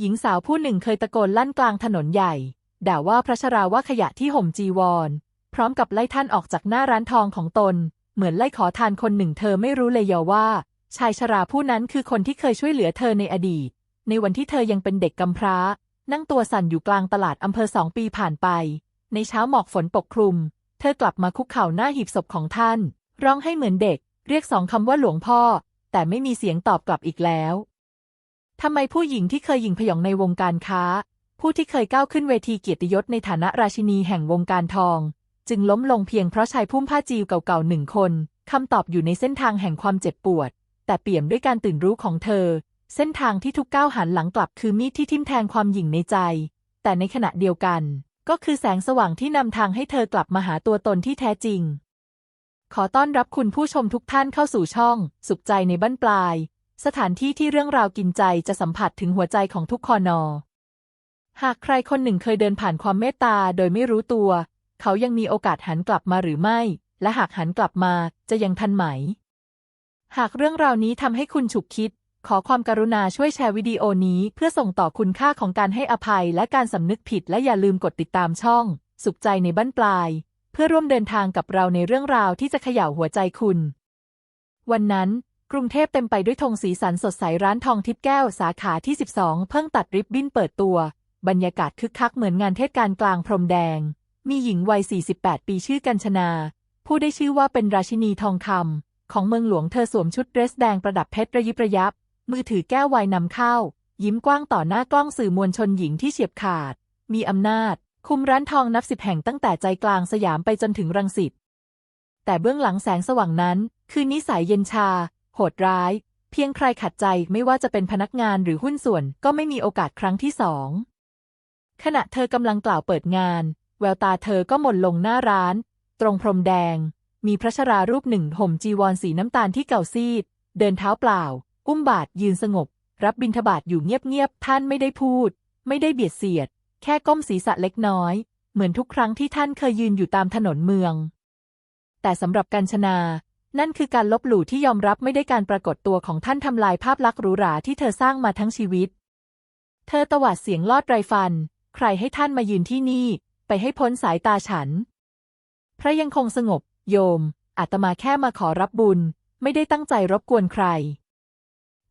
หญิงสาวผู้หนึ่งเคยตะโกนลั่นกลางถนนใหญ่ ด่าว่าพระชราว่าขยะที่ห่มจีวร พร้อมกับไล่ท่านออกจากหน้าร้านทองของตน เหมือนไล่ขอทานคนหนึ่งเธอไม่รู้เลยยอว่า ชายชราผู้นั้นคือคนที่เคยช่วยเหลือเธอในอดีต ในวันที่เธอยังเป็นเด็กกำพร้า นั่งตัวสั่นอยู่กลางตลาดอำเภอสองปีผ่านไป ในเช้าหมอกฝนปกคลุม เธอกลับมาคุกเข่าหน้าหีบศพของท่าน ร้องให้เหมือนเด็ก เรียกสองคำว่าหลวงพ่อ แต่ไม่มีเสียงตอบกลับอีกแล้ว ทำไมผู้หญิงที่เคยหยิ่งพยองในวงการค้า ผู้ที่เคยก้าวขึ้นเวทีเกียรติยศในฐานะราชินีแห่งวงการทอง จึงล้มลงเพียงเพราะชายพุ่มผ้าจีวเก่าๆหนึ่งคนคำตอบอยู่ในเส้นทางแห่งความเจ็บปวด แต่เปี่ยมด้วยการตื่นรู้ของเธอ เส้นทางที่ทุกก้าวหันหลังกลับคือมีดที่ทิ่มแทงความหยิ่งในใจ แต่ในขณะเดียวกัน ก็คือแสงสว่างที่นำทางให้เธอกลับมาหาตัวตนที่แท้จริง ขอต้อนรับคุณผู้ชมทุกท่านเข้าสู่ช่อง สุขใจในบั้นปลาย สถานที่ที่เรื่องราวกินใจจะสัมผัสถึงหัวใจของทุกคอนอ หากใครคนหนึ่งเคยเดินผ่านความเมตตาโดยไม่รู้ตัว เขายังมีโอกาสหันกลับมาหรือไม่ และหากหันกลับมาจะยังทันไหม หากเรื่องราวนี้ทำให้คุณฉุกคิด ขอความกรุณาช่วยแชร์วิดีโอนี้เพื่อส่งต่อคุณค่าของการให้อภัยและการสำนึกผิดและอย่าลืมกดติดตามช่อง สุขใจในบั้นปลาย เพื่อร่วมเดินทางกับเราในเรื่องราวที่จะเขย่าหัวใจคุณ วันนั้น กรุงเทพเต็มไปด้วยธงสีสันสดใสร้านทองทิพย์แก้วสาขาที่ 12 เพิ่งตัดริบบิ้นเปิดตัว บรรยากาศคึกคักเหมือนงานเทศกาลกลางพรมแดง มีหญิงวัย 48 ปีชื่อกัญชนา ผู้ได้ชื่อว่าเป็นราชินีทองคำของเมืองหลวงเธอสวมชุดเดรสแดงประดับเพชรระยิบระยับ มือถือแก้ววน์นำเข้า ยิ้มกว้างต่อหน้ากล้องสื่อมวลชนหญิงที่เฉียบขาด มีอำนาจ คุมร้านทองนับสิบแห่งตั้งแต่ใจกลางสยามไปจนถึงรังสิตแต่เบื้องหลังแสงสว่างนั้น คือนิสัยเย็นชา โหดร้าย เพียงใครขัดใจไม่ว่าจะเป็นพนักงานหรือหุ้นส่วนก็ไม่มีโอกาสครั้งที่สองขณะเธอกำลังกล่าวเปิดงาน แววตาเธอก็หม่นลงหน้าร้าน ตรงพรมแดง มีพระชรารูปหนึ่งห่มจีวรสีน้ำตาลที่เก่าซีด เดินเท้าเปล่า อุ้มบาทยืนสงบ รับบิณฑบาตอยู่เงียบๆท่านไม่ได้พูด ไม่ได้เบียดเสียด แค่ก้มศีรษะเล็กน้อย เหมือนทุกครั้งที่ท่านเคยยืนอยู่ตามถนนเมือง แต่สำหรับกัญชนา นั่นคือการลบหลู่ที่ยอมรับไม่ได้การปรากฏตัวของท่านทำลายภาพลักษณ์หรูหราที่เธอสร้างมาทั้งชีวิต เธอตวาดเสียงลอดไรฟัน ใครให้ท่านมายืนที่นี่ ไปให้พ้นสายตาฉัน พระยังคงสงบ โยม อาตมาแค่มาขอรับบุญ ไม่ได้ตั้งใจรบกวนใคร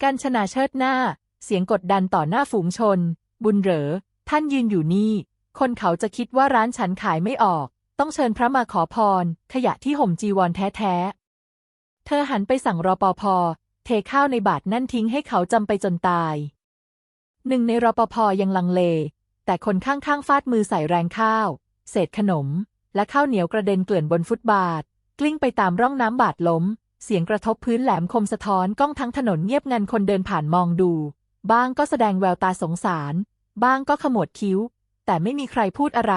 กัญชนาเชิดหน้า เสียงกดดันต่อหน้าฝูงชน บุญเหรอ ท่านยืนอยู่นี่ คนเขาจะคิดว่าร้านฉันขายไม่ออก ต้องเชิญพระมาขอพร ขยะที่ห่มจีวรแท้ๆ เธอหันไปสั่งรอปภเทข้าวในบาทนั่นทิ้งให้เขาจำไปจนตาย หนึ่งในรปภยังลังเล แต่คนข้างๆฟาดมือใส่แรงข้าว เศษขนม และข้าวเหนียวกระเด็นเกลื่อนบนฟุตบาท กลิ้งไปตามร่องน้ำบาดล้ม เสียงกระทบพื้นแหลมคมสะท้อนกล้องทั้งถนนเงียบงันคนเดินผ่านมองดู บ้างก็แสดงแววตาสงสาร บ้างก็ขมวดคิ้ว แต่ไม่มีใครพูดอะไร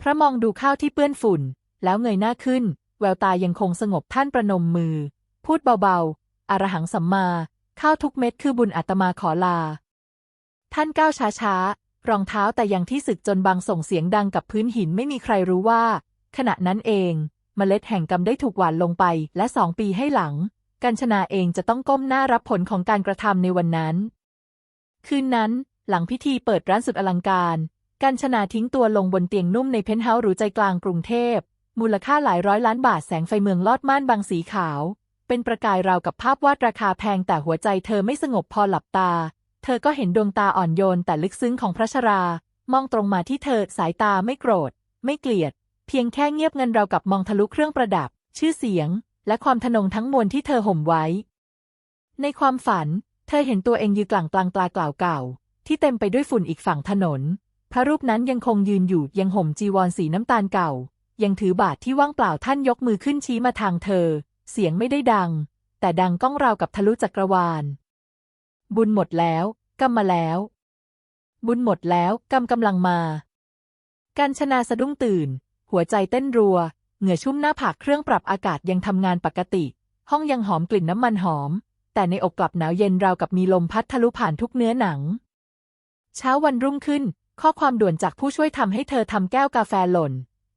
พระมองดูข้าวที่เปื้อนฝุ่น แล้วเงยหน้าขึ้น แววตายังคงสงบท่านประนมมือ พูดเบาๆ อรหังสัมมา ข้าวทุกเม็ดคือบุญอาตมาขอลา ท่านก้าวช้าๆ รองเท้าแต่ยังที่สึกจนบางส่งเสียงดังกับพื้นหินไม่มีใครรู้ว่า ขณะนั้นเองเมล็ดแห่งกรรมได้ถูกหว่านลงไปและสองปีให้หลัง กัญชนาเองจะต้องก้มหน้ารับผลของการกระทำในวันนั้น คืนนั้น หลังพิธีเปิดร้านสุดอลังการ กัญชนาทิ้งตัวลงบนเตียงนุ่มในเพนท์เฮาส์หรูใจกลางกรุงเทพ มูลค่าหลายร้อยล้านบาทแสงไฟเมืองลอดม่านบางสีขาว เป็นประกายราวกับภาพวาดราคาแพงแต่หัวใจเธอไม่สงบพอหลับตา เธอก็เห็นดวงตาอ่อนโยนแต่ลึกซึ้งของพระชรา มองตรงมาที่เธอสายตาไม่โกรธ ไม่เกลียด เพียงแค่เงียบเงันราวกับมองทะลุเครื่องประดับ ชื่อเสียง และความทะนงทั้งมวลที่เธอห่มไว้ ในความฝัน เธอเห็นตัวเองยืนกลางกลางปลากล่าวเก่า ที่เต็มไปด้วยฝุ่นอีกฝั่งถนน พระรูปนั้นยังคงยืนอยู่ยังห่มจีวรสีน้ำตาลเก่า ยังถือบาทที่ว่างเปล่าท่านยกมือขึ้นชี้มาทางเธอ เสียงไม่ได้ดัง แต่ดังก้องราวกับทะลุจักรวาล บุญหมดแล้วกรรมมาแล้ว บุญหมดแล้วกรรมกำลังมากัญชนาสะดุ้งตื่น หัวใจเต้นรัว เหงื่อชุ่มหน้าผากเครื่องปรับอากาศยังทำงานปกติ ห้องยังหอมกลิ่นน้ำมันหอม แต่ในอกกลับหนาวเย็นราวกับมีลมพัดทะลุผ่านทุกเนื้อหนัง เช้าวันรุ่งขึ้น ข้อความด่วนจากผู้ช่วยทำให้เธอทำแก้วกาแฟหล่น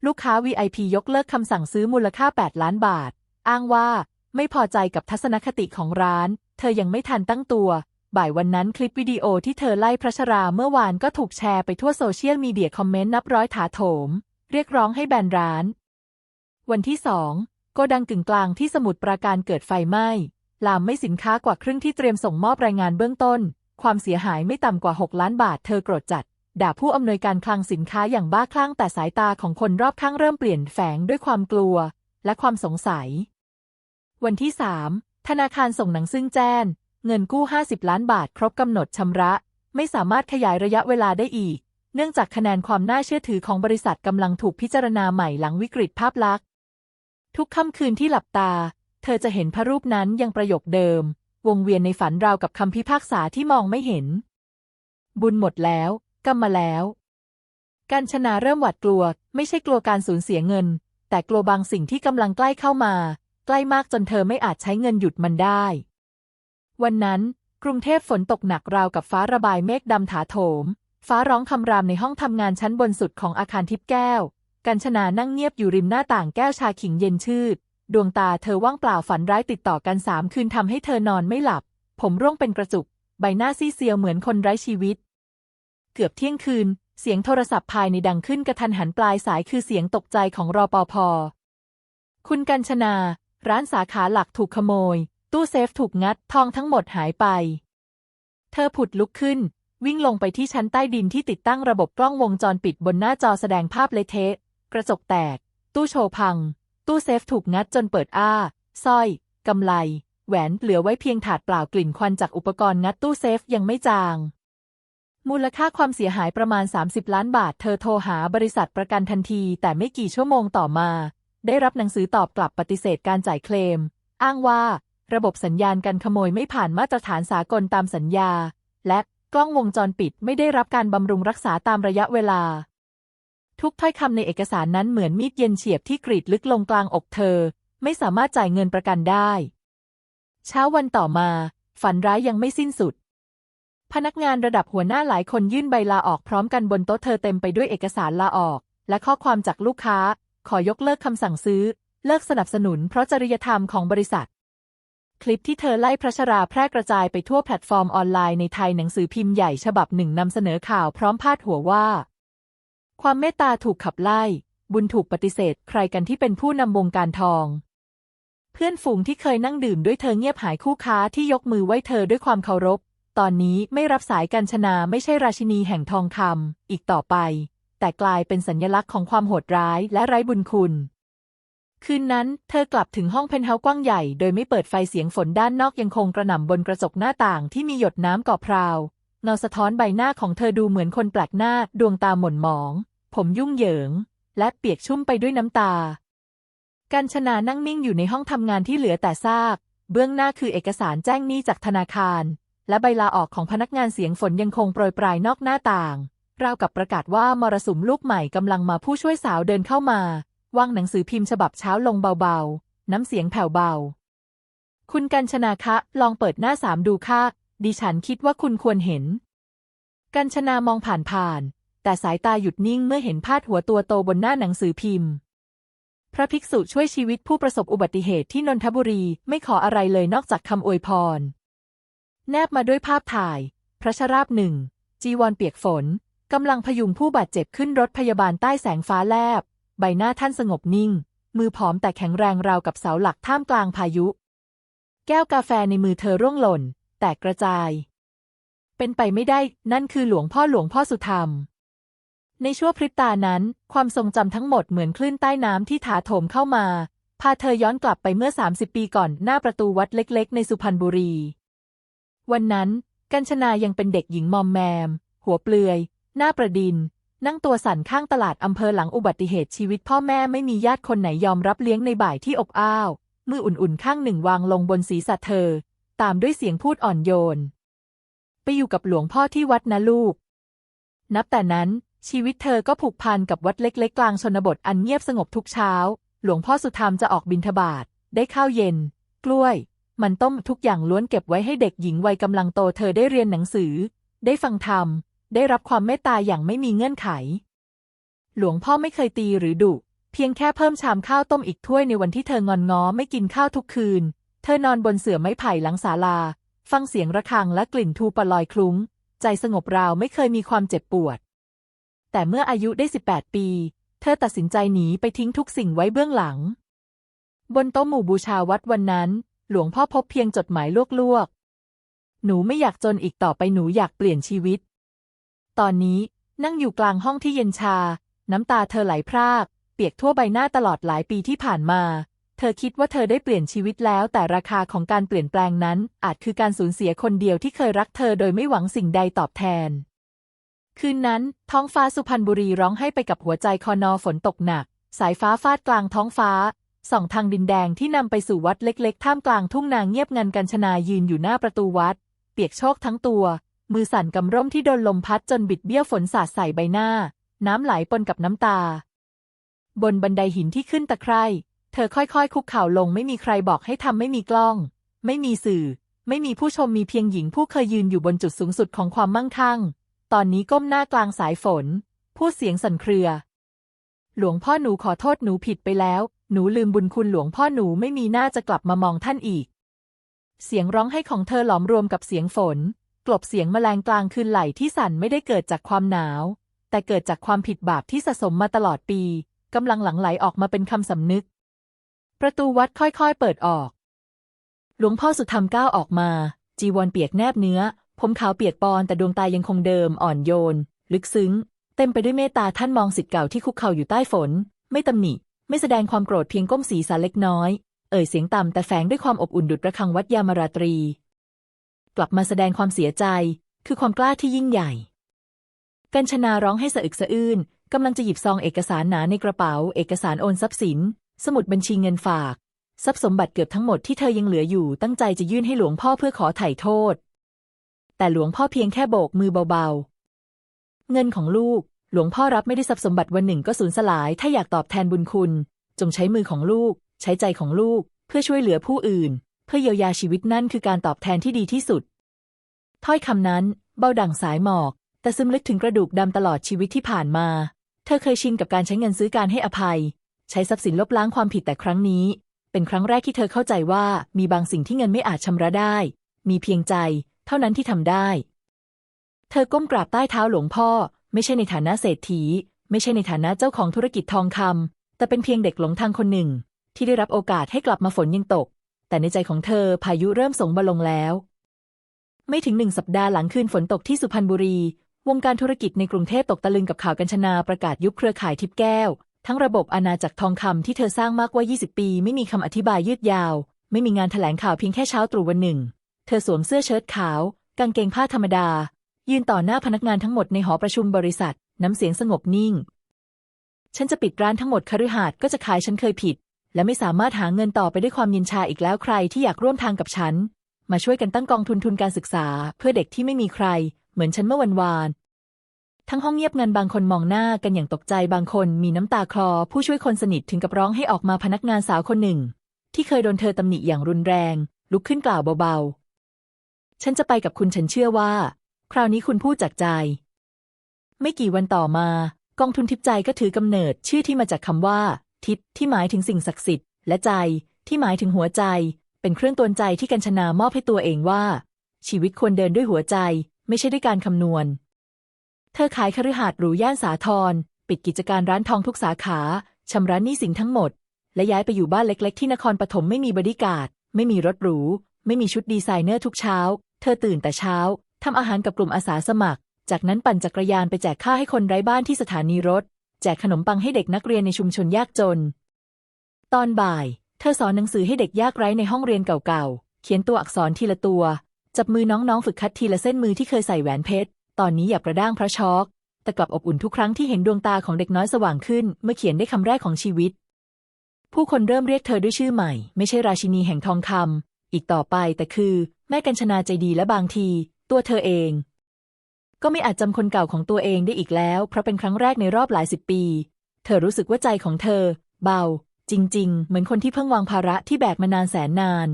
ลูกค้า VIP ยกเลิกคำสั่งซื้อมูลค่า 8 ล้านบาท อ้างว่า ไม่พอใจกับทัศนคติของร้าน เธอยังไม่ทันตั้งตัว บ่ายวันนั้นคลิปวิดีโอที่เธอไล่พระชราเมื่อวานก็ถูกแชร์ไปทั่วโซเชียลมีเดียคอมเมนต์นับร้อยถาโถม เรียกร้องให้แบนร้าน วันที่สองโกดังกึ่งกลางที่สมุทรปราการเกิดไฟไหม้ลามไม่สินค้ากว่าครึ่งที่เตรียมส่งมอบรายงานเบื้องต้น ความเสียหายไม่ต่ำกว่า 6 ล้านบาทเธอโกรธจัด ด่าผู้อำนวยการคลังสินค้าอย่างบ้าคลั่งแต่สายตาของคนรอบข้างเริ่มเปลี่ยนแฝงด้วยความกลัวและความสงสัย วันที่3ธนาคารส่งหนังซึ่งแจ้งเงินกู้ 50 ล้านบาทครบกำหนดชำระ ไม่สามารถขยายระยะเวลาได้อีก เนื่องจากคะแนนความน่าเชื่อถือของบริษัทกำลังถูกพิจารณาใหม่หลังวิกฤตภาพลักษณ์ ทุกค่ำคืนที่หลับตา เธอจะเห็นพระรูปนั้นยังประโยคเดิม วงเวียนในฝันราวกับคำพิพากษาที่มองไม่เห็น บุญหมดแล้ว กรรมมาแล้วการชนะเริ่มหวาดกลัว ไม่ใช่กลัวการสูญเสียเงิน แต่กลัวบางสิ่งที่กำลังใกล้เข้ามา ใกล้มากจนเธอไม่อาจใช้เงินหยุดมันได้ วันนั้น กรุงเทพฝนตกหนักราวกับฟ้าระบายเมฆดำถาโถม ฟ้าร้องคำรามในห้องทำงานชั้นบนสุดของอาคารทิพย์แก้ว กัญชนานั่งเงียบอยู่ริมหน้าต่างแก้วชาขิงเย็นชืด ดวงตาเธอว่างเปล่าฝันร้ายติดต่อกันสามคืนทำให้เธอนอนไม่หลับ ผมร่วงเป็นกระจุก ใบหน้าซีเซียวเหมือนคนไร้ชีวิต เกือบเที่ยงคืน เสียงโทรศัพท์ภายในดังขึ้นกระทันหันปลายสายคือเสียงตกใจของรอปภคุณกัญชนา ร้านสาขาหลักถูกขโมย ตู้เซฟถูกงัดทองทั้งหมดหายไป เธอผุดลุกขึ้น วิ่งลงไปที่ชั้นใต้ดินที่ติดตั้งระบบกล้องวงจรปิดบนหน้าจอแสดงภาพเละเทะ กระจกแตก ตู้โชว์พัง ตู้เซฟถูกงัดจนเปิดอ้าสร้อยกำไล แหวนเหลือไว้เพียงถาดเปล่ากลิ่นควันจากอุปกรณ์งัดตู้เซฟยังไม่จาง มูลค่าความเสียหายประมาณ 30 ล้านบาท เธอโทรหาบริษัทประกันทันที แต่ไม่กี่ชั่วโมงต่อมา ได้รับหนังสือตอบกลับปฏิเสธการจ่ายเคลม อ้างว่า ระบบสัญญาณการขโมยไม่ผ่านมาตรฐานสากลตามสัญญา และกล้องวงจรปิดไม่ได้รับการบำรุงรักษาตามระยะเวลา ทุกถ้อยคำในเอกสารนั้นเหมือนมีดเย็นเฉียบที่กรีดลึกลงกลางอกเธอ ไม่สามารถจ่ายเงินประกันได้ เช้าวันต่อมา ฝันร้ายยังไม่สิ้นสุด พนักงานระดับหัวหน้าหลายคนยื่นใบลาออกพร้อมกันบนโต๊ะเธอเต็มไปด้วยเอกสารลาออก และข้อความจากลูกค้า ขอยกเลิกคำสั่งซื้อ เลิกสนับสนุนเพราะจริยธรรมของบริษัท คลิปที่เธอไล่พระชราแพร่กระจายไปทั่วแพลตฟอร์มออนไลน์ในไทยหนังสือพิมพ์ใหญ่ฉบับหนึ่งนำเสนอข่าวพร้อมพาดหัวว่า ความเมตตาถูกขับไล่ บุญถูกปฏิเสธ ใครกันที่เป็นผู้นำวงการทองเพื่อนฝูงที่เคยนั่งดื่มด้วยเธอเงียบหายคู่ค้าที่ยกมือไหว้เธอด้วยความเคารพ ตอนนี้ไม่รับสายกัญชนาไม่ใช่ราชินีแห่งทองคำอีกต่อไป แต่กลายเป็นสัญลักษณ์ของความโหดร้ายและไร้บุญคุณ คืนนั้น เธอกลับถึงห้องเพนท์เฮาส์กว้างใหญ่ โดยไม่เปิดไฟเสียงฝนด้านนอกยังคงกระหน่ำบนกระจกหน้าต่างที่มีหยดน้ำก่อพราวเงาสะท้อนใบหน้าของเธอดูเหมือนคนแปลกหน้า ดวงตาหม่นหมอง ผมยุ่งเหยิง และเปียกชุ่มไปด้วยน้ำตา กัญชนานั่งนิ่งอยู่ในห้องทำงานที่เหลือแต่ซาก เบื้องหน้าคือเอกสารแจ้งหนี้จากธนาคาร และใบลาออกของพนักงานเสียงฝนยังคงโปรยปลายนอกหน้าต่าง ราวกับประกาศว่ามรสุมลูกใหม่กำลังมาผู้ช่วยสาวเดินเข้ามาวางหนังสือพิมพ์ฉบับเช้าลงเบาๆ น้ำเสียงแผ่วเบา คุณกัญชนาคะ ลองเปิดหน้าสามดูค่ะ ดิฉันคิดว่าคุณควรเห็น กัญชนามองผ่านๆ แต่สายตาหยุดนิ่งเมื่อเห็นพาดหัวตัวโตบนหน้าหนังสือพิมพ์ พระภิกษุช่วยชีวิตผู้ประสบอุบัติเหตุที่นนทบุรีไม่ขออะไรเลยนอกจากคำอวยพร แนบมาด้วยภาพถ่าย พระชราบหนึ่ง จีวรเปียกฝน กำลังพยุงผู้บาดเจ็บขึ้นรถพยาบาลใต้แสงฟ้าแลบ ใบหน้าท่านสงบนิ่ง มือผอมแต่แข็งแรงราวกับเสาหลักท่ามกลางพายุ แก้วกาแฟในมือเธอร่วงหล่น แตกกระจาย เป็นไปไม่ได้ นั่นคือหลวงพ่อหลวงพ่อสุธรรม ในชั่วพริบตานั้น ความทรงจำทั้งหมดเหมือนคลื่นใต้น้ำที่ถาโถมเข้ามาพาเธอย้อนกลับไปเมื่อ 30 ปีก่อนหน้าประตูวัดเล็ก ๆ ในสุพรรณบุรี วันนั้น กัญชนายังเป็นเด็กหญิงมอมแมม หัวเปลือย หน้าประดิน นั่งตัวสั่นข้างตลาดอำเภอหลังอุบัติเหตุชีวิตพ่อแม่ไม่มีญาติคนไหนยอมรับเลี้ยงในบ่ายที่อบอ้าว มืออุ่นๆข้างหนึ่งวางลงบนศีรษะเธอ ตามด้วยเสียงพูดอ่อนโยน ไปอยู่กับหลวงพ่อที่วัดนะลูก นับแต่นั้นชีวิตเธอก็ผูกพันกับวัดเล็ก ๆ กลางชนบทอันเงียบสงบทุกเช้า หลวงพ่อสุธรรมจะออกบิณฑบาตได้ข้าวเย็น กล้วย มันต้มทุกอย่างล้วนเก็บไว้ให้เด็กหญิงวัยกำลังโตเธอได้เรียนหนังสือ ได้ฟังธรรม ได้รับความเมตตาอย่างไม่มีเงื่อนไข หลวงพ่อไม่เคยตีหรือดุเพียงแค่เพิ่มชามข้าวต้มอีกถ้วยในวันที่เธองอนง้อไม่กินข้าวทุกคืน เธอนอนบนเสื่อไม้ไผ่หลังศาลา ฟังเสียงระฆังและกลิ่นทูปลอยคลุ้ง ใจสงบราวไม่เคยมีความเจ็บปวด แต่เมื่ออายุได้ 18 ปี เธอตัดสินใจหนีไปทิ้งทุกสิ่งไว้เบื้องหลัง บนโต๊ะหมู่บูชาวัดวันนั้น หลวงพ่อพบเพียงจดหมายลวกๆ หนูไม่อยากจนอีกต่อไปหนูอยากเปลี่ยนชีวิต ตอนนี้นั่งอยู่กลางห้องที่เย็นชา น้ำตาเธอไหลพราก เปียกทั่วใบหน้าตลอดหลายปีที่ผ่านมา เธอคิดว่าเธอได้เปลี่ยนชีวิตแล้ว แต่ราคาของการเปลี่ยนแปลงนั้น อาจคือการสูญเสียคนเดียวที่เคยรักเธอโดยไม่หวังสิ่งใดตอบแทน คืนนั้น ท้องฟ้าสุพรรณบุรีร้องให้ไปกับหัวใจคอนอฝนตกหนัก สายฟ้าฟาดกลางท้องฟ้า สองทางดินแดงที่นำไปสู่วัดเล็กๆ ท่ามกลางทุ่งนาเงียบงันกัญชนายืนอยู่หน้าประตูวัด เปียกโชกทั้งตัว มือสั่นกำร่มที่โดนลมพัดจนบิดเบี้ยวฝนสาดใส่ใบหน้า น้ำไหลปนกับน้ำตา บนบันไดหินที่ขึ้นตะไคร่เธอค่อยๆ คุกเข่าลงไม่มีใครบอกให้ทำไม่มีกล้อง ไม่มีสื่อ ไม่มีผู้ชมมีเพียงหญิงผู้เคยยืนอยู่บนจุดสูงสุดของความมั่งคั่ง ตอนนี้ก้มหน้ากลางสายฝน พูดเสียงสั่นเครือ หลวงพ่อหนูขอโทษหนูผิดไปแล้ว หนูลืมบุญคุณหลวงพ่อหนูไม่มีหน้าจะกลับมามองท่านอีก เสียงร้องไห้ของเธอหลอมรวมกับเสียงฝน กลบเสียงแมลงกลางคืนไหลที่สั่นไม่ได้เกิดจากความหนาว แต่เกิดจากความผิดบาปที่สะสมมาตลอดปีกำลังหลั่งไหลออกมาเป็นคำสำนึก ประตูวัดค่อยๆเปิดออก หลวงพ่อสุธรรมก้าวออกมา จีวรเปียกแนบเนื้อ ผมขาวเปียกปอนแต่ดวงตายังคงเดิมอ่อนโยน ลึกซึ้ง เต็มไปด้วยเมตตาท่านมองสิทธิ์เก่าที่คุกเข่าอยู่ใต้ฝน ไม่ตำหนิ ไม่แสดงความโกรธเพียงก้มศีรษะเล็กน้อย เอ่ยเสียงต่ำแต่แฝงด้วยความอบอุ่นดุจระฆังวัดยามราตรี กลับมาแสดงความเสียใจ คือความกล้าที่ยิ่งใหญ่ กัญชนาร้องให้สะอึกสะอื้นกำลังจะหยิบซองเอกสารหนาในกระเป๋า เอกสารโอนทรัพย์สิน สมุดบัญชีเงินฝาก ทรัพย์สมบัติเกือบทั้งหมดที่เธอยังเหลืออยู่ตั้งใจจะยื่นให้หลวงพ่อเพื่อขอไถ่โทษ แต่หลวงพ่อเพียงแค่โบกมือเบาๆ เงินของลูก หลวงพ่อรับไม่ได้ทรัพย์สมบัติวันหนึ่งก็สูญสลาย ถ้าอยากตอบแทนบุญคุณ จงใช้มือของลูก ใช้ใจของลูก เพื่อช่วยเหลือผู้อื่น เพื่อเยียวยาชีวิตนั่นคือการตอบแทนที่ดีที่สุด ถ้อยคำนั้น เบาดั่งสายหมอก แต่ซึมลึกถึงกระดูกดำตลอดชีวิตที่ผ่านมา เธอเคยชินกับการใช้เงินซื้อการให้อภัย ใช้ทรัพย์สินลบล้างความผิดแต่ครั้งนี้ เป็นครั้งแรกที่เธอเข้าใจว่ามีบางสิ่งที่เงินไม่อาจชำระได้ มีเพียงใจ เท่านั้นที่ทำได้ เธอก้มกราบใต้เท้าหลวงพ่อ ไม่ใช่ในฐานะเศรษฐี ไม่ใช่ในฐานะเจ้าของธุรกิจทองคำแต่เป็นเพียงเด็กหลงทางคนหนึ่ง ที่ได้รับโอกาสให้กลับมาฝนยังตก แต่ในใจของเธอพายุเริ่มสงบลงแล้ว ไม่ถึงหนึ่งสัปดาห์หลังคืนฝนตกที่สุพรรณบุรี วงการธุรกิจในกรุงเทพตกตะลึงกับข่าวกัญชนาประกาศยุบเครือข่ายทิพแก้ว ทั้งระบบอาณาจักรทองคำที่เธอสร้างมากกว่า 20 ปี ไม่มีคำอธิบายยืดยาว ไม่มีงานแถลงข่าวเพียงแค่เช้าตรู่วันหนึ่ง เธอสวมเสื้อเชิ้ตขาว กางเกงผ้าธรรมดา ยืนต่อหน้าพนักงานทั้งหมดในหอประชุมบริษัท น้ำเสียงสงบนิ่ง ฉันจะปิดร้านทั้งหมดคฤหาสน์ก็จะขายฉันเคยผิด และไม่สามารถหาเงินต่อไปด้วยความเย็นชาอีกแล้วใครที่อยากร่วมทางกับฉัน มาช่วยกันตั้งกองทุนทุนการศึกษา เพื่อเด็กที่ไม่มีใคร เหมือนฉันเมื่อวันวานทั้งห้องเงียบงันบางคนมองหน้ากันอย่างตกใจบางคนมีน้ำตาคลอ ผู้ช่วยคนสนิทถึงกับร้องให้ออกมาพนักงานสาวคนหนึ่ง ที่เคยโดนเธอตำหนิอย่างรุนแรง ลุกขึ้นกล่าวเบาๆ ฉันจะไปกับคุณฉันเชื่อว่า คราวนี้คุณพูดจากใจ ไม่กี่วันต่อมา กองทุนทิพย์ใจก็ถือกำเนิดชื่อที่มาจากคำว่า ทิพย์ที่หมายถึงสิ่งศักดิ์สิทธิ์และใจ ที่หมายถึงหัวใจ เป็นเครื่องตวนใจที่กัญชนามอบให้ตัวเองว่า ชีวิตควรเดินด้วยหัวใจ ไม่ใช่ด้วยการคำนวณ เธอขายคฤหาสน์หรูย่านสาทรปิดกิจการร้านทองทุกสาขาชำระหนี้สินทั้งหมด และย้ายไปอยู่บ้านเล็ก ๆ ที่นครปฐมไม่มีบริการไม่มีรถหรู ไม่มีชุดดีไซเนอร์ทุกเช้า เธอตื่นแต่เช้า ทำอาหารกับกลุ่มอาสาสมัคร จากนั้นปั่นจักรยานไปแจกข้าวให้คนไร้บ้านที่สถานีรถ แจกขนมปังให้เด็กนักเรียนในชุมชนยากจน ตอนบ่าย เธอสอนหนังสือให้เด็กยากไร้ในห้องเรียนเก่าๆ เขียนตัวอักษรทีละตัว จับมือน้องๆฝึกคัดทีละเส้นมือที่เคยใส่แหวนเพชร ตอนนี้อย่ากระด้างพระช็อก แต่กลับอบอุ่นทุกครั้งที่เห็นดวงตาของเด็กน้อยสว่างขึ้น เมื่อเขียนได้คำแรกของชีวิต ผู้คนเริ่มเรียกเธอด้วยชื่อใหม่ ไม่ใช่ราชินีแห่งทองคำอีกต่อไปแต่คือ แม่กัญชนาใจดีและบางที ตัวเธอเอง ก็ไม่อาจจำคนเก่าของตัวเองได้อีกแล้ว เพราะเป็นครั้งแรกในรอบหลายสิบปี เธอรู้สึกว่าใจของเธอ เบา จริง ๆ เหมือนคนที่เพิ่งวางภาระที่แบกมานานแสนนาน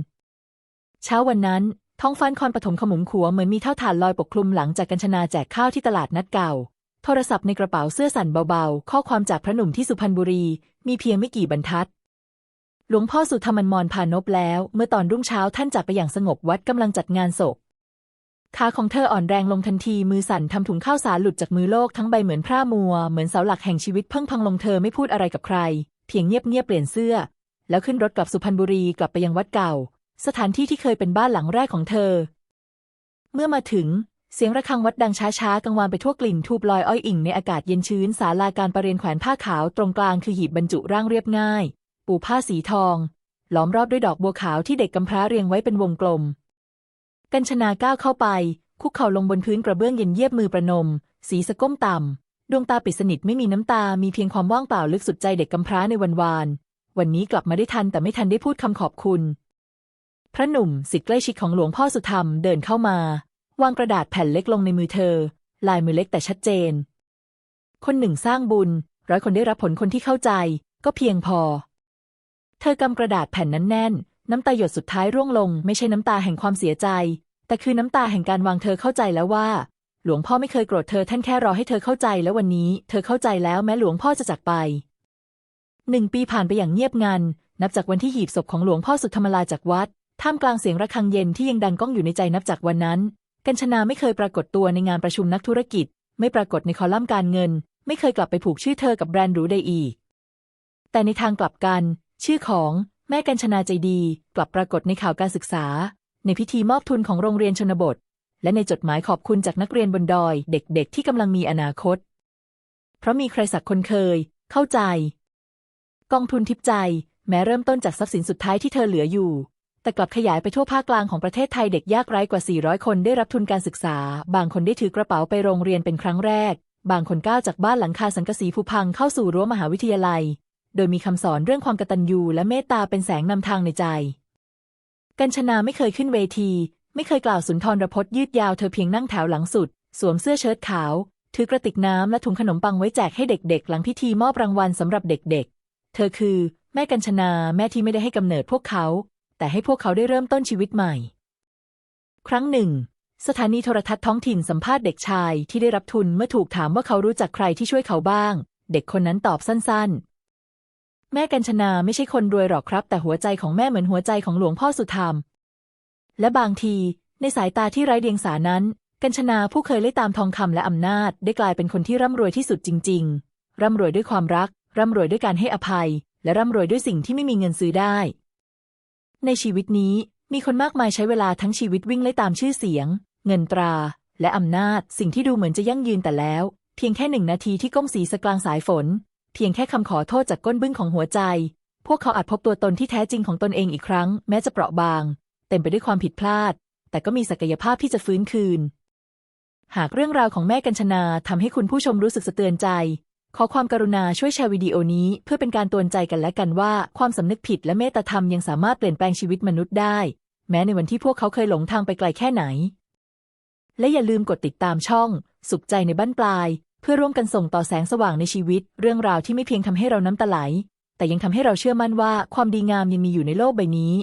เช้าวันนั้น ท้องฟ้านคอนปฐมขมุมขัวเหมือนมีเท่าฐานลอยปกคลุมหลังจากกัญชนาแจกข้าวที่ตลาดนัดเก่า โทรศัพท์ในกระเป๋าเสื้อสั่นเบาๆ ข้อความจากพระหนุ่มที่สุพรรณบุรี มีเพียงไม่กี่บรรทัดหลวงพ่อสุธรรมนมรพานพแล้ว เมื่อตอนรุ่งเช้าท่านจากไปอย่างสงบวัดกำลังจัดงานศพ ขาของเธออ่อนแรงลงทันทีมือสั่นทำถุงข้าวสารหลุดจากมือโลกทั้งใบเหมือนพร่ามัว เหมือนเสาหลักแห่งชีวิตเพิ่งพังลงเธอไม่พูดอะไรกับใคร เพียงเงียบเงียบๆเปลี่ยนเสื้อ แล้วขึ้นรถกลับสุพรรณบุรีกลับไปยังวัดเก่า สถานที่ที่เคยเป็นบ้านหลังแรกของเธอ เมื่อมาถึงเสียงระฆังวัดดังช้าๆกังวานไปทั่วกลิ่นทูบลอยอ้อยอิ่งในอากาศเย็นชื้นศาลาการประเรียนแขวนผ้าขาวตรงกลางคือหีบบรรจุร่างเรียบง่าย ปูผ้าสีทอง ล้อมรอบด้วยดอกบัวขาวที่เด็กกำพร้าเรียงไว้เป็นวงกลม กัญชนาก้าวเข้าไป คุกเข่าลงบนพื้นกระเบื้องเย็นเยียบมือประนม สีสะก้มต่ำ ดวงตาปิดสนิทไม่มีน้ำตา มีเพียงความว่างเปล่าลึกสุดใจเด็กกำพร้าในวันวาน วันนี้กลับมาได้ทันแต่ไม่ทันได้พูดคำขอบคุณ พระหนุ่มสิทธิ์ใกล้ชิดของหลวงพ่อสุธรรมเดินเข้ามา วางกระดาษแผ่นเล็กลงในมือเธอ ลายมือเล็กแต่ชัดเจน คนหนึ่งสร้างบุญร้อยคนได้รับผลคนที่เข้าใจ ก็เพียงพอ เธอกำกระดาษแผ่นนั้นแน่น น้ำตาหยดสุดท้ายร่วงลง ไม่ใช่น้ำตาแห่งความเสียใจ แต่คือน้ำตาแห่งการวางเธอเข้าใจแล้วว่า หลวงพ่อไม่เคยโกรธเธอท่านแค่รอให้เธอเข้าใจแล้ววันนี้ เธอเข้าใจแล้วแม้หลวงพ่อจะจากไปหนึ่งปีผ่านไปอย่างเงียบงัน นับจากวันที่หีบศพของหลวงพ่อสุดธรรมลาจากวัด ท่ามกลางเสียงระฆังเย็นที่ยังดังก้องอยู่ในใจนับจากวันนั้น กัญชนาไม่เคยปรากฏตัวในงานประชุมนักธุรกิจ ไม่ปรากฏในคอลัมน์การเงิน ไม่เคยกลับไปผูกชื่อเธอกับแบรนด์หรูใดอีก แต่ในทางกลับกัน ชื่อของ แม่กัญชนาใจดีกลับปรากฏในข่าวการศึกษา ในพิธีมอบทุนของโรงเรียนชนบท และในจดหมายขอบคุณจากนักเรียนบนดอย เด็กๆ ที่กำลังมีอนาคต เพราะมีใครสักคนเคย เข้าใจ กองทุนทิพย์ใจ แม้เริ่มต้นจากทรัพย์สินสุดท้ายที่เธอเหลืออยู่ แต่กลับขยายไปทั่วภาคกลางของประเทศไทยเด็กยากไร้กว่า 400 คนได้รับทุนการศึกษา บางคนได้ถือกระเป๋าไปโรงเรียนเป็นครั้งแรก บางคนก้าวจากบ้านหลังคาสังกะสีผุพังเข้าสู่รั้วมหาวิทยาลัย โดยมีคำสอนเรื่องความกตัญญูและเมตตาเป็นแสงนำทางในใจ กัญชนาไม่เคยขึ้นเวที ไม่เคยกล่าวสุนทรพจน์ยืดยาวเธอเพียงนั่งแถวหลังสุด สวมเสื้อเชิ้ตขาว ถือกระติกน้ำและถุงขนมปังไว้แจกให้เด็กๆ หลังพิธีมอบรางวัลสำหรับเด็กๆ เธอคือ แม่กัญชนาแม่ที่ไม่ได้ให้กำเนิดพวกเขา แต่ให้พวกเขาได้เริ่มต้นชีวิตใหม่ ครั้งหนึ่ง สถานีโทรทัศน์ท้องถิ่นสัมภาษณ์เด็กชายที่ได้รับทุนเมื่อถูกถามว่าเขารู้จักใครที่ช่วยเขาบ้าง เด็กคนนั้นตอบสั้นๆ แม่กัญชนาไม่ใช่คนรวยหรอกครับ แต่หัวใจของแม่เหมือนหัวใจของหลวงพ่อสุธรรม และบางทีในสายตาที่ไร้เดียงสานั้น กัญชนาผู้เคยไล่ตามทองคำและอำนาจ ได้กลายเป็นคนที่ร่ำรวยที่สุดจริง ๆ ร่ำรวยด้วยความรัก ร่ำรวยด้วยการให้อภัย และร่ำรวยด้วยสิ่งที่ไม่มีเงินซื้อได้ ในชีวิตนี้มีคนมากมายใช้เวลาทั้งชีวิตวิ่งไล่ตามชื่อเสียง เงินตรา และอำนาจ สิ่งที่ดูเหมือนจะยั่งยืนแต่แล้ว เพียงแค่หนึ่งนาทีที่ก้มสีสกลางสายฝน พียงแค่คำขอโทษจากก้นบึ้งของหัวใจ พวกเขาอาจพบตัวตนที่แท้จริงของตนเองอีกครั้ง แม้จะเปราะบาง เต็มไปด้วยความผิดพลาด แต่ก็มีศักยภาพที่จะฟื้นคืน หากเรื่องราวของแม่กัญชนาทำให้คุณผู้ชมรู้สึกสะเตือนใจ ขอความกรุณาช่วยแชร์วิดีโอนี้เพื่อเป็นการตือนใจกันและกันว่า ความสำนึกผิดและเมตตาธรรมยังสามารถเปลี่ยนแปลงชีวิตมนุษย์ได้ แม้ในวันที่พวกเขาเคยหลงทางไปไกลแค่ไหน และอย่าลืมกดติดตามช่อง สุขใจในบ้านปลาย เพื่อร่วมกันส่งต่อแสงสว่างในชีวิต เรื่องราวที่ไม่เพียงทำให้เราน้ำตาไหล แต่ยังทำให้เราเชื่อมั่นว่าความดีงามยังมีอยู่ในโลกใบนี้